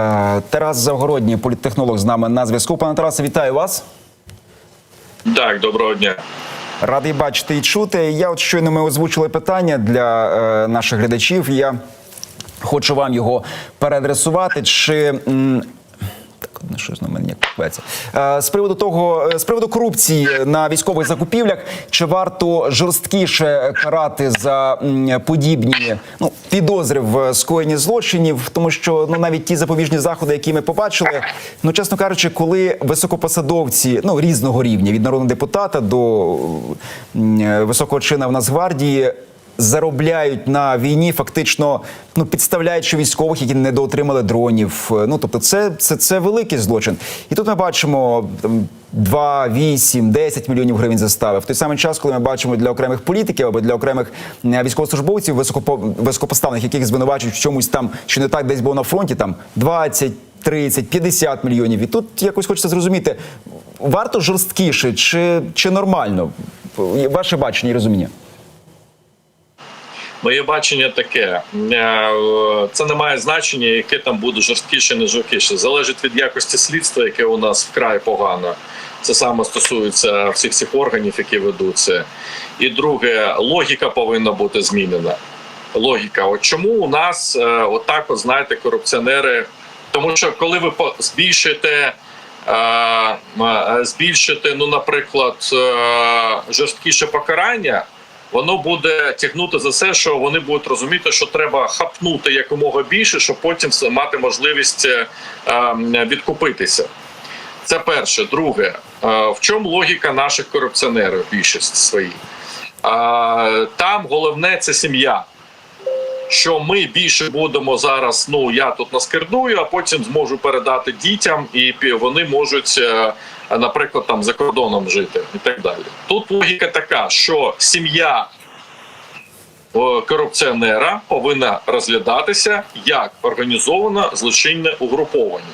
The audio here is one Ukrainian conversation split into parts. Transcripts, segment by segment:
Е, Тарас Завгородній, політтехнолог з нами на зв'язку. Пане Тарасе, вітаю вас. Так, доброго дня. Радий бачити і чути. Я от щойно ми озвучили питання для е, наших глядачів. Я хочу вам його переадресувати. Чи м, одне щось на мене ніяк купеться. Е, з приводу того, е, з приводу корупції на військових закупівлях, чи варто жорсткіше карати за подібні ну підозри в скоєнні злочинів, тому що ну навіть ті запобіжні заходи, які ми побачили, ну чесно кажучи, коли високопосадовці ну різного рівня від народного депутата до е, високого чина в Нацгвардії заробляють на війні, фактично ну підставляючи військових, які недоотримали дронів. Ну тобто, це, це, це великий злочин. І тут ми бачимо там, 2, 8, 10 мільйонів гривень застави. В той самий час, коли ми бачимо для окремих політиків або для окремих е, військовослужбовців, високопо, яких звинувачують в чомусь там, що не так десь було на фронті, там 20, 30, 50 мільйонів. І тут якось хочеться зрозуміти, варто жорсткіше чи, чи нормально? Ваше бачення і розуміння. Моє бачення таке: Е, це не має значення, яке там буде жорсткіше, не жорсткіше. Залежить від якості слідства, яке у нас вкрай погано. Це саме стосується всіх цих органів, які ведуться. І друге, логіка повинна бути змінена. Логіка, от чому у нас е, отак, от знаєте, корупціонери? Тому що коли ви збільшите, е, м, збільшите, ну, наприклад, жорсткіше покарання, воно буде тягнути за це, що вони будуть розуміти, що треба хапнути якомога більше, щоб потім мати можливість е, ем, відкупитися. Це перше. Друге, е, в чому логіка наших корупціонерів, більшість своїх? Е, Там головне це сім'я. Що ми більше будемо зараз. Ну я тут наскердую, а потім зможу передати дітям, і вони можуть, е, наприклад, там за кордоном жити і так далі. Тут логіка така, що сім'я корупціонера повинна розглядатися як організована злочинне угруповання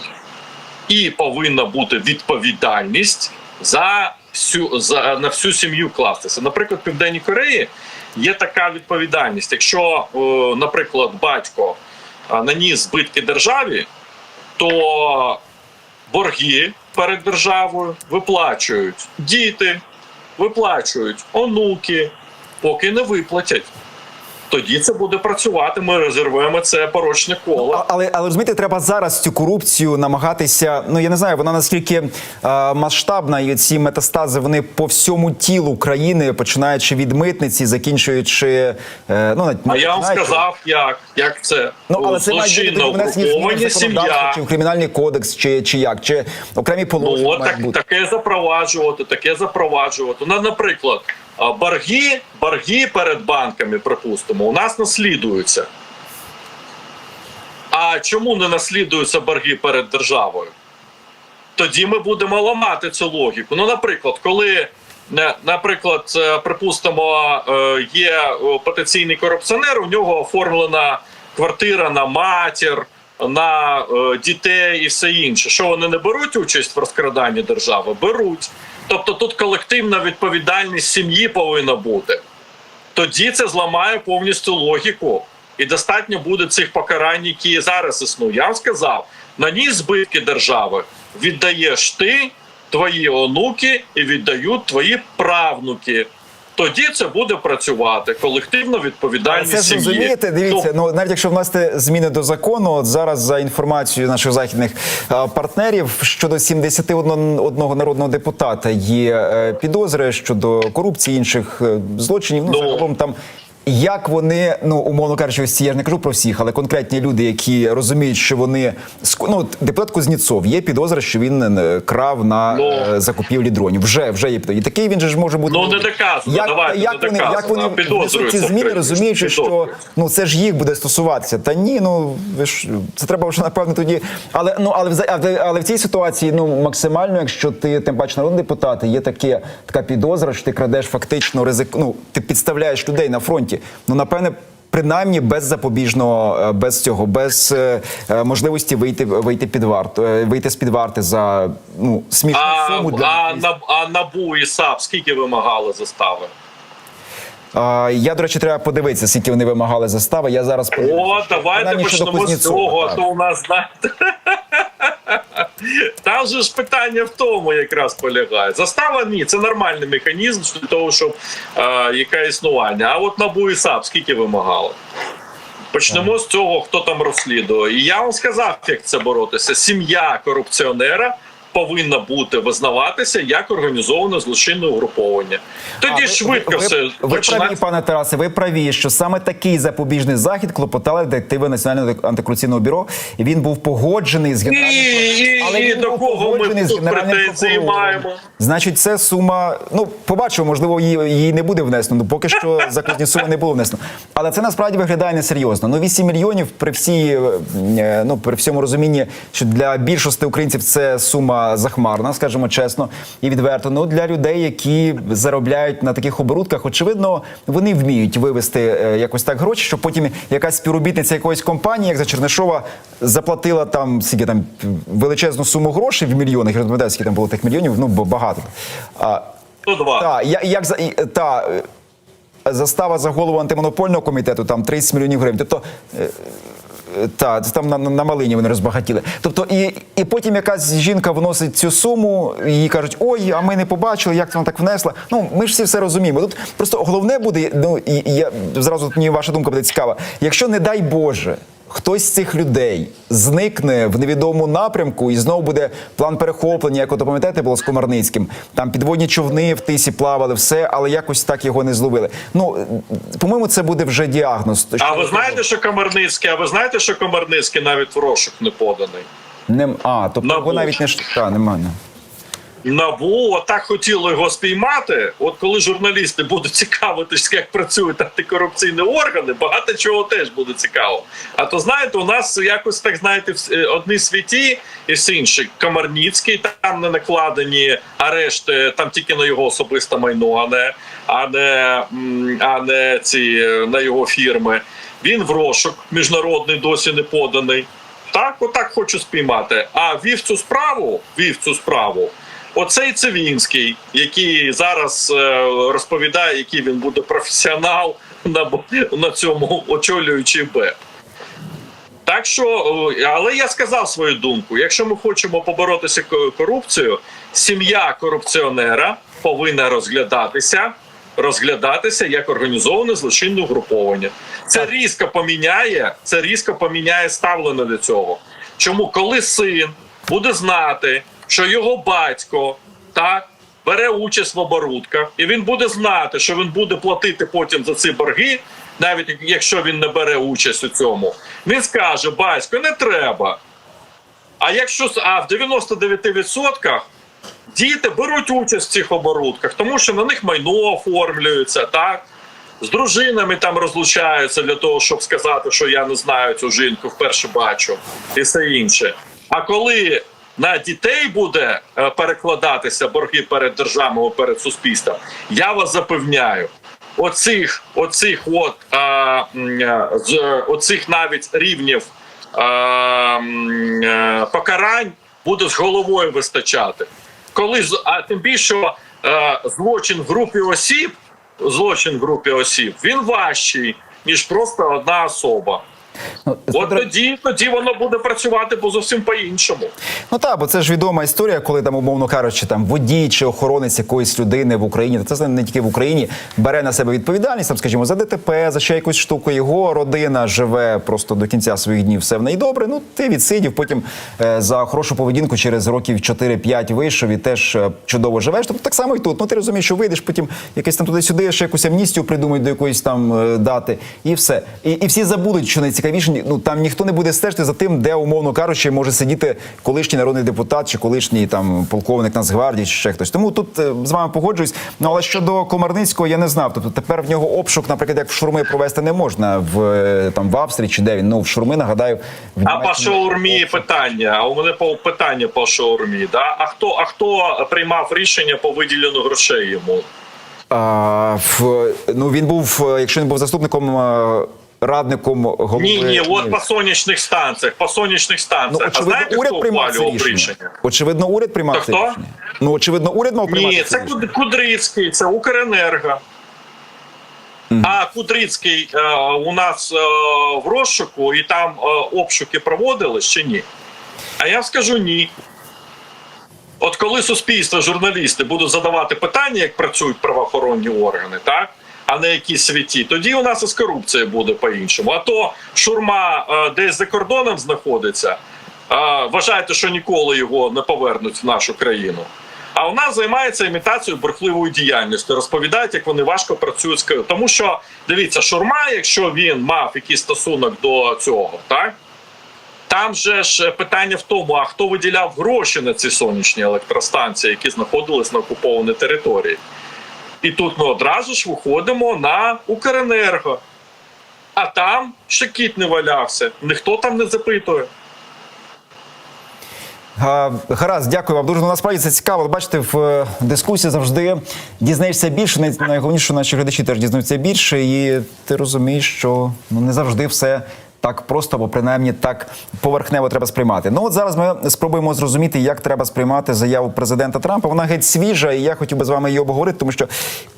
і повинна бути відповідальність за всю за на всю сім'ю кластися. Наприклад, в Південній Кореї є така відповідальність. Якщо, е, наприклад, батько е, наніс збитки державі, то борги перед державою виплачують діти, виплачують онуки, поки не виплатять. Тоді це буде працювати. Ми розірвемо це порочне коло. Але але розумієте, треба зараз цю корупцію намагатися. Ну я не знаю, вона наскільки е, масштабна, і ці метастази вони по всьому тілу країни, починаючи від митниці, закінчуючи е, ну навіть А я вам сказав, як, як це Ну, але це має сім'я. чи в кримінальний кодекс, чи, чи як, чи окремі положення Ну, так, бути. таке запроваджувати, таке запроваджувати. Ну, наприклад, борги, борги перед банками, припустимо, у нас наслідуються. А чому не наслідуються борги перед державою? Тоді ми будемо ламати цю логіку. Ну, наприклад, коли, наприклад, е, припустимо, е, є е, потенційний корупціонер, у нього оформлена квартира на матір, на дітей і все інше. Що вони не беруть участь в розкраданні держави? Беруть. Тобто тут колективна відповідальність сім'ї повинна бути. Тоді це зламає повністю логіку. І достатньо буде цих покарань, які зараз існують. Я вам сказав, наніс збитки держави віддаєш ти, твої онуки і віддають твої правнуки. Тоді це буде працювати колективно відповідальність Це сім'ї. розумієте, дивіться, ну навіть якщо внести зміни до закону, от зараз за інформацією наших західних партнерів щодо 71 народного депутата є е, підозри щодо корупції інших е, злочинів. Ну, Ну. загалом там. Як вони, ну умовно кажучи, ось ці я ж не кажу про всіх, але конкретні люди, які розуміють, що вони ну, депутат Кузнєцов, є підозра, що він е, крав на Ну. е, закупівлі дронів. Вже вже є підозра. І такий він же ж може бути. Ну, не доказано, Як, давайте, як не вони, як вони внесуть ці зміни, розуміючи, що ну це ж їх буде стосуватися. Та ні, ну ви ж це треба вже напевно тоді. Але ну але але, але в цій ситуації, ну максимально, якщо ти тим паче народний депутат, є таке така підозра, що ти крадеш фактично ризик. Ну ти підставляєш людей на фронті. Ну напевне. Принаймні без запобіжного, е, без цього, без е, е, можливості вийти вийти під варту, е, вийти з під варти за ну смішну А, суму для а, на, а набу і САП скільки вимагали застави? А, я, до речі, треба подивитися, скільки вони вимагали застави. Я зараз О, подивлюся. давайте почнемо з цього, а то у нас знаєте. Там же ж питання в тому якраз полягає. Застава ні, це нормальний механізм для того, щоб е, яке існування. А от НАБУ і САП скільки вимагали? Почнемо з цього, хто там розслідує. І я вам сказав, як це боротися. Сім'я корупціонера повинна бути визнаватися як організоване злочинне угруповання. Тоді А, ви- швидко ви, все ви, ви починає- праві, пане Тарасе, ви праві, що саме такий запобіжний захід клопотали детективи Національного антикорупційного бюро, і він був погоджений з генеральним і, Але і до кого ми тут претензії маємо? Значить, це сума. Ну, побачимо, можливо, її, її не буде внесено. Ну, поки що закладні суми не було внесено. Але це насправді виглядає несерйозно. Ну, 8 мільйонів при всій, е, ну, при всьому розумінні, що для більшості українців це сума захмарна, скажімо чесно і відверто. Ну для людей, які заробляють на таких оборудках, очевидно, вони вміють вивести е, якось так гроші, щоб потім якась співробітниця якоїсь компанії, як за Чернишова, заплатила там скільки там величезну суму грошей в мільйонах. Я скільки там було тих мільйонів. Ну бо багато. А, 102. та, я, як за та е, застава за голову антимонопольного комітету там 30 мільйонів гривень. Тобто. Та, там на, на малині вони розбагатіли. Тобто, і, і потім якась жінка вносить цю суму, їй кажуть, ой, а ми не побачили, як вона так внесла. Ну, ми ж всі все розуміємо. Тут просто головне буде, ну і я зразу мені ваша думка буде цікава. Якщо, не дай Боже, хтось з цих людей зникне в невідомому напрямку, і знову буде план перехоплення, як от пам'ятаєте, було з Комарницьким. Там підводні човни в тисі плавали, все, але якось так його не зловили. Ну по-моєму, це буде вже діагноз. А ви знаєте, що Комарницький, а ви знаєте, що Комарницький навіть в розшук не поданий? Не, а, тобто його навіть не та, немає. НАБУ отак хотіло його спіймати. От коли журналісти будуть цікавитись, як працюють антикорупційні органи, багато чого теж буде цікаво. А то знаєте, у нас якось так знаєте, е, одні святі і всі інші. Комарніцький там не накладені арешти, там тільки на його особисте майно, а не а не, а не ці е, на його фірми. Він в розшук міжнародний досі не поданий. Так, отак хочу спіймати. А вів цю справу, вів цю справу. Оцей Цивінський, який зараз е, розповідає, який він буде професіонал на, на цьому очолюючи Б. Так що, але я сказав свою думку: якщо ми хочемо поборотися ко- корупцією, сім'я корупціонера повинна розглядатися. Розглядатися як організоване злочинне угруповання. Це різко поміняє, це різко поміняє ставлення до цього. Чому, коли син буде знати, що його батько так бере участь в оборудках, і він буде знати, що він буде платити потім за ці борги, навіть якщо він не бере участь у цьому, він скаже: батько, не треба. А якщо а в 99% діти беруть участь в цих оборудках, тому що на них майно оформлюється, так? З дружинами там розлучаються для того, щоб сказати, що я не знаю цю жінку, вперше бачу, і все інше. А коли на дітей буде е, перекладатися борги перед державою, перед суспільством, я вас запевняю, оцих, оцих от, е, м, е, з оцих навіть рівнів е, м, е, покарань буде з головою вистачати. Коли а тим більше е, злочин в групі осіб, злочин в групі осіб, він важчий, ніж просто одна особа. Ну, От тоді, тоді воно буде працювати по зовсім по-іншому. Ну так, бо це ж відома історія, коли там, умовно кажучи, там водій чи охоронець якоїсь людини в Україні, та це не тільки в Україні, бере на себе відповідальність, там, скажімо, за ДТП, за ще якусь штуку. Його родина живе просто до кінця своїх днів. Все в неї добре. Ну ти відсидів, потім е, за хорошу поведінку через років 4-5 вийшов і теж е, чудово живеш. Тобто так само і тут. Ну ти розумієш, що вийдеш, потім якесь там туди-сюди, ще якусь амністію придумають до якоїсь там е, дати, і все. І, і всі забудуть, що найцікавіше, ні- ну там ніхто не буде стежити за тим, де умовно кажучи, може сидіти колишній народний депутат чи колишній там полковник Нацгвардії, чи ще хтось. Тому тут е, з вами погоджуюсь. Ну але щодо Комарницького я не знав. Тобто тепер в нього обшук, наприклад, як в шурми провести не можна в е, там в Австрії чи де він. Ну в шурми нагадаю, в А по шаурмі обшук. питання. А у мене по питання по шаурмі. Да? А хто а хто приймав рішення по виділенню грошей йому? А, в, ну він був, е, якщо він був заступником. Радником голови Ні, ні, от по сонячних станціях, по сонячних ну, станціях. а знаєте, уряд хто приймав це рішення. рішення? Очевидно, уряд приймав це рішення. Ну очевидно, уряд мав приймати Ні, це рішення. Кудрицький, це Укренерго. А Кудрицький е, у нас е, в розшуку і там е, обшуки проводили чи ні? А я скажу ні. От коли суспільство, журналісти будуть задавати питання, як працюють правоохоронні органи, так? А не якісь святі, тоді у нас із корупцією буде по-іншому. А то шурма е, десь за кордоном знаходиться. Е, вважайте, що ніколи його не повернуть в нашу країну. А нас займається імітацією бурхливої діяльності. Розповідають, як вони важко працюють з. Тому що дивіться, шурма, якщо він мав якийсь стосунок до цього, так там же ж питання в тому, а хто виділяв гроші на ці сонячні електростанції, які знаходились на окупованій території. І тут ми одразу ж виходимо на Укренерго. А там ще кіт не валявся, ніхто там не запитує. Гаразд, дякую вам. Дуже ну, насправді це цікаво. Бачите, в е, дискусії завжди дізнаєшся більше. Най- Найголовніше, що наші глядачі теж дізнаються більше, і ти розумієш, що ну не завжди все. Так просто, або принаймні так поверхнево треба сприймати. Ну от зараз ми спробуємо зрозуміти, як треба сприймати заяву президента Трампа. Вона геть свіжа, і я хотів би з вами її обговорити, тому що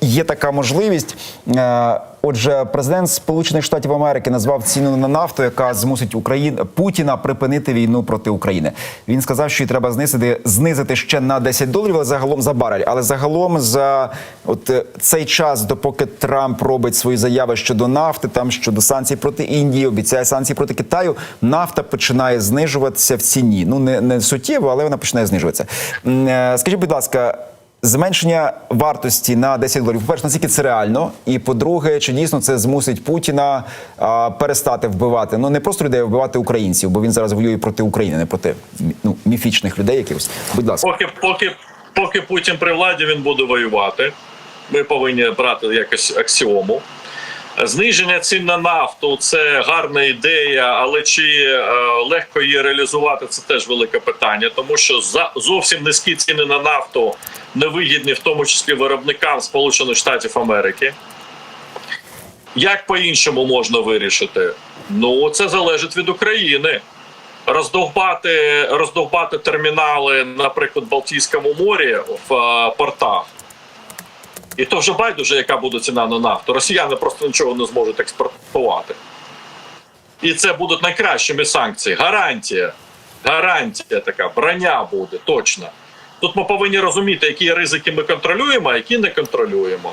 є така можливість. Е, Отже, президент Сполучених Штатів Америки назвав ціну на нафту, яка змусить Україн Путіна припинити війну проти України. Він сказав, що її треба знизити, знизити ще на 10 доларів, але загалом за барель. Але загалом за от е, цей час, допоки Трамп робить свої заяви щодо нафти, там щодо санкцій проти Індії, обіцяє санкції проти Китаю, нафта починає знижуватися в ціні. Ну не, не суттєво, але вона починає знижуватися. Е, Скажіть, будь ласка. Зменшення вартості на 10 доларів. По-перше, наскільки це реально, і по-друге, чи дійсно це змусить Путіна а, перестати вбивати ну не просто людей, а вбивати українців, бо він зараз воює проти України, не проти ну, міфічних людей якихось. Будь ласка, Поки, поки, поки Путін при владі він буде воювати. Ми повинні брати якось аксіому. Зниження цін на нафту це гарна ідея, але чи е, легко її реалізувати, це теж велике питання, тому що за зовсім низькі ціни на нафту невигідні, в тому числі виробникам Сполучених Штатів Америки. Як по-іншому можна вирішити? Ну це залежить від України. Роздовбати, роздовбати термінали, наприклад, в Балтійському морі в е, портах. І то вже байдуже, яка буде ціна на нафту. Росіяни просто нічого не зможуть експортувати. І це будуть найкращими санкції. Гарантія. Гарантія така, броня буде, точно. Тут ми повинні розуміти, які ризики ми контролюємо, а які не контролюємо.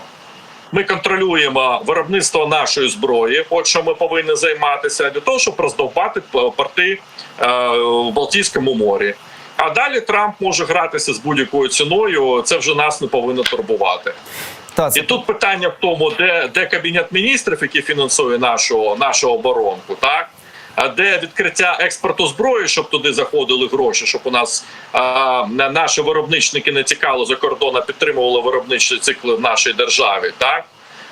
Ми контролюємо виробництво нашої зброї, от що ми повинні займатися для того, щоб роздовбати порти е, в Балтійському морі. А далі Трамп може гратися з будь-якою ціною. Це вже нас не повинно турбувати. та І тут питання в тому, де, де кабінет міністрів, який фінансує нашу, нашу оборонку, так? Де відкриття експорту зброї, щоб туди заходили гроші, щоб у нас а, наші виробничники не тікали за кордон, а підтримували виробничі цикли в нашій державі, так?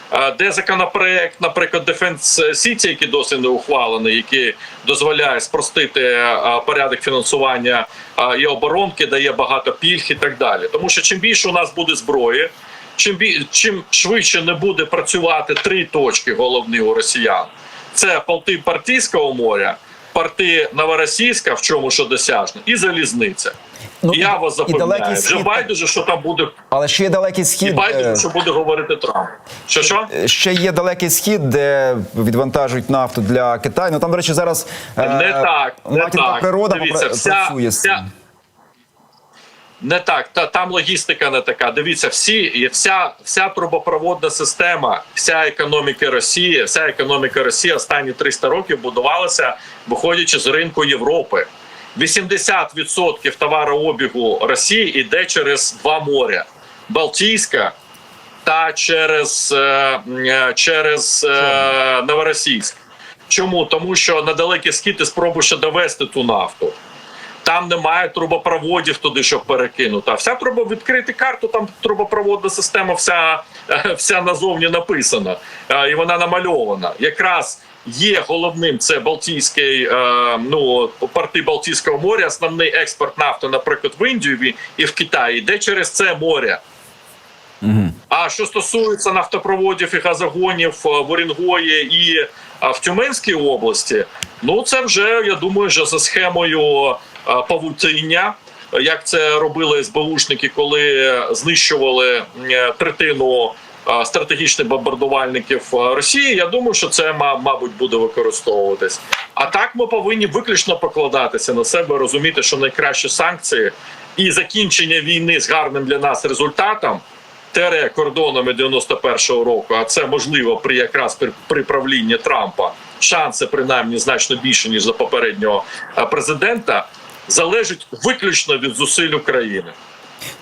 А Де законопроект, наприклад, Defense City, який досі не ухвалений, який дозволяє спростити а, порядок фінансування а, і оборонки, дає багато пільг і так далі. Тому що чим більше у нас буде зброї, чим чим швидше не буде працювати три точки головні у росіян: це порти Партійського моря, порти Новоросійська, в чому що досяжно, і залізниця. Ну, я і- вас і запевняю, вже схід. байдуже, що там буде, але ще є далекий і схід. байдуже, е, що буде говорити Трамп. Що що? Ще є далекий схід, де відвантажують нафту для Китаю. Ну там, до речі, зараз е, Не так, не так. природа Дивіться, вся- працює вся- Не так, та там логістика не така. Дивіться, всі вся, вся трубопроводна система, вся економіка Росії, вся економіка Росії останні 300 років будувалася, виходячи з ринку Європи. 80% товарообігу Росії йде через два моря: Балтійська та через, е, е, через е, Новоросійськ. Чому? Тому що на далекий схід ти спробуєш довести ту нафту. Там немає трубопроводів туди, щоб перекинути. А вся труба відкрити карту, там трубопроводна система, вся, е, вся назовні написана, е, і вона намальована. Якраз є головним це Балтійський, е, ну порти Балтійського моря. Основний експорт нафти, наприклад, в Індію і- в Китай йде через це море. А що стосується нафтопроводів і газогонів в Орінгої і в Тюменській області, ну це вже я думаю, що за схемою павутиння, як це робили СБУшники, коли знищували е, третину е, стратегічних бомбардувальників е, Росії. Я думаю, що це ма- мабуть буде використовуватись. А так ми повинні виключно покладатися на себе, розуміти, що найкращі санкції і закінчення війни з гарним для нас результатом. Тере кордонами 91-го року, а це можливо при якраз при, при правлінні Трампа. Шанси принаймні значно більше ніж за попереднього е, президента, залежить виключно від зусиль України.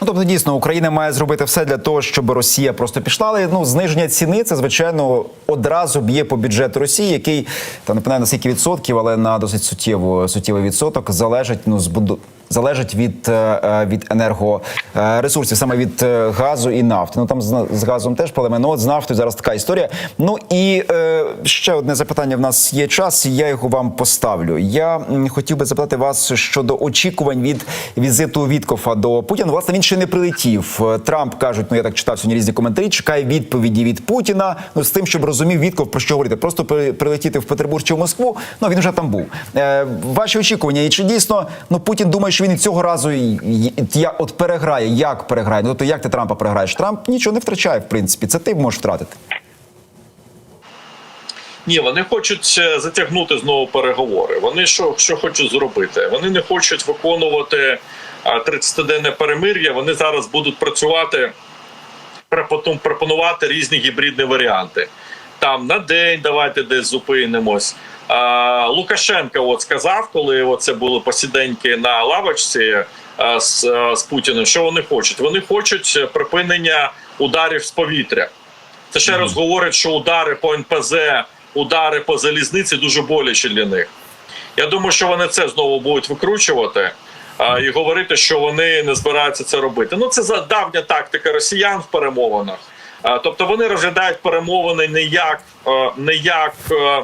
Ну тобто, дійсно, Україна має зробити все для того, щоб Росія просто пішла. Але ну зниження ціни це звичайно одразу б'є по бюджету Росії, який там не пам'ятаю на скільки відсотків, але на досить суттєво суттєвий відсоток залежить ну збуду. Залежить від, е, е, від енергоресурсів, саме від е, газу і нафти. Ну там з, з газом теж проблеми. От з нафтою зараз така історія. Ну і е, ще одне запитання. В нас є час. і Я його вам поставлю. Я хотів би запитати вас щодо очікувань від візиту Віткофа до Путіна. Власне, він ще не прилетів. Трамп кажуть, ну я так читав сьогодні різні коментарі. Чекає відповіді від Путіна. Ну з тим, щоб розумів Вітков про що говорити. Просто при- прилетіти в Петербург чи в Москву. Ну він вже там був. Е, ваші очікування, і чи дійсно ну Путін думає, що він цього разу я от переграє? Як переграє? Ну тобто, як ти Трампа переграєш? Трамп нічого не втрачає, в принципі. Це ти можеш втратити. Ні, вони хочуть е, затягнути знову переговори. Вони що, що хочуть зробити? Вони не хочуть виконувати а, 30-денне перемир'я. Вони зараз будуть працювати, пропонувати різні гібридні варіанти. Там на день давайте десь зупинимось. Лукашенко от сказав, коли це були посіденьки на лавочці з, з Путіним, що вони хочуть? Вони хочуть е, припинення ударів з повітря. Це ще раз говорить, що удари по НПЗ, удари по залізниці дуже боляче для них. Я думаю, що вони це знову будуть викручувати і говорити, що вони не збираються це робити. Ну це за давня тактика росіян в перемовинах. Тобто вони розглядають перемовини не як, е, не як е,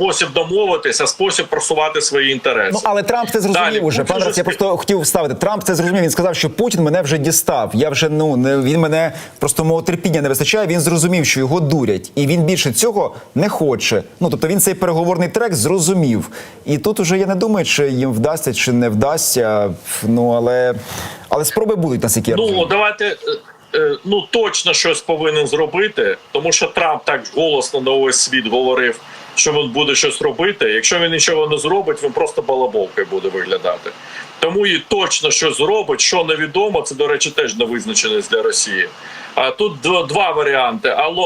спосіб домовитися, спосіб просувати свої інтереси. Ну але Трамп це зрозумів Далі, уже. Пан же Рас, я просто хотів вставити. Трамп це зрозумів. Він сказав, що Путін мене вже дістав. Я вже ну не він мене просто мого терпіння не вистачає. Він зрозумів, що його дурять, і він більше цього не хоче. Ну тобто він цей переговорний трек зрозумів. І тут уже я не думаю, чи їм вдасться, чи не вдасться. Ну але але спроби будуть наскільки я Ну давайте е, е, ну точно щось повинен зробити, тому що Трамп так голосно на увесь світ говорив, що він буде щось робити. Якщо він нічого не зробить, він просто балаболкою буде виглядати. Тому і точно що зробить, що невідомо. Це до речі, теж не визначеність для Росії. А тут два варіанти: або,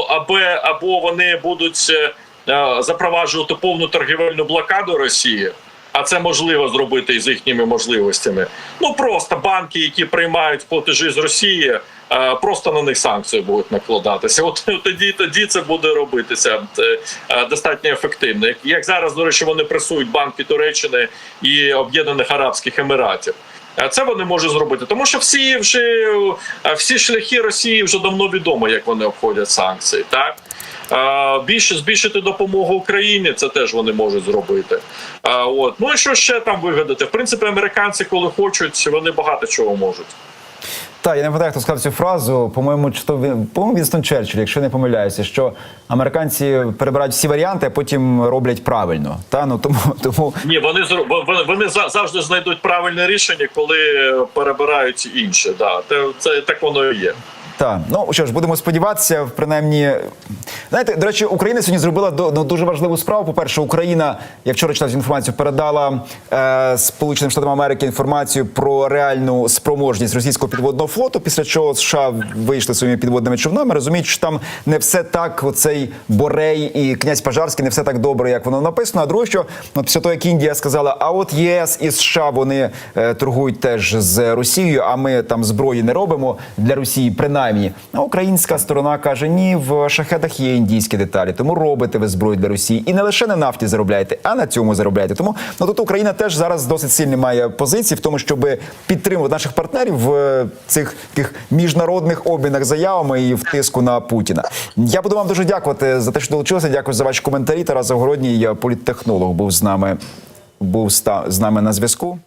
або вони будуть е, е, запроваджувати повну торгівельну блокаду Росії. А це можливо зробити із їхніми можливостями. Ну просто банки, які приймають платежі з Росії, е, просто на них санкції будуть накладатися. От тоді тоді це буде робитися е, е, достатньо ефективно. Як, зараз, до речі, вони пресують банки Туреччини і Об'єднаних Арабських Еміратів. Це вони можуть зробити, тому що всі вже всі шляхи Росії вже давно відомо, як вони обходять санкції. Так більше збільшити допомогу Україні, це теж вони можуть зробити. От ну і що ще там вигадати? В принципі, американці, коли хочуть, вони багато чого можуть. Так, я не пам'ятаю, хто сказав цю фразу. По-моєму, чи то він по-моєму Вінстон Черчилль, якщо не помиляюся, що американці перебирають всі варіанти, а потім роблять правильно. Та ну тому тому Ні, вони вони, завжди знайдуть правильне рішення, коли перебирають інше. Да, це, це так воно і є. Так, ну що ж, будемо сподіватися, принаймні. Знаєте, до речі, Україна сьогодні зробила ну, дуже важливу справу. По-перше, Україна, я вчора читав інформацію, передала е, Сполученим Штатам Америки інформацію про реальну спроможність російського підводного флоту. Після чого США вийшли своїми підводними човнами. Розуміють, що там не все так. Оцей Борей і князь Пажарський не все так добре, як воно написано. А друге, що ну, після того, як Індія сказала, а от ЄС і США вони е, торгують теж з Росією, а ми там зброї не робимо для Росії, принаймні. А українська сторона каже: ні, в шахедах є індійські деталі, тому робите ви зброю для Росії. І не лише на нафті заробляєте, а на цьому заробляєте. Тому ну тут Україна теж зараз досить сильні має позиції в тому, щоб підтримувати наших партнерів в е, цих таких міжнародних обмінах заявами і в тиску на Путіна. Я буду вам дуже дякувати за те, що долучилися. Дякую за ваші коментарі. Тарас Загородній, політтехнолог, був з нами був ста- з нами на зв'язку.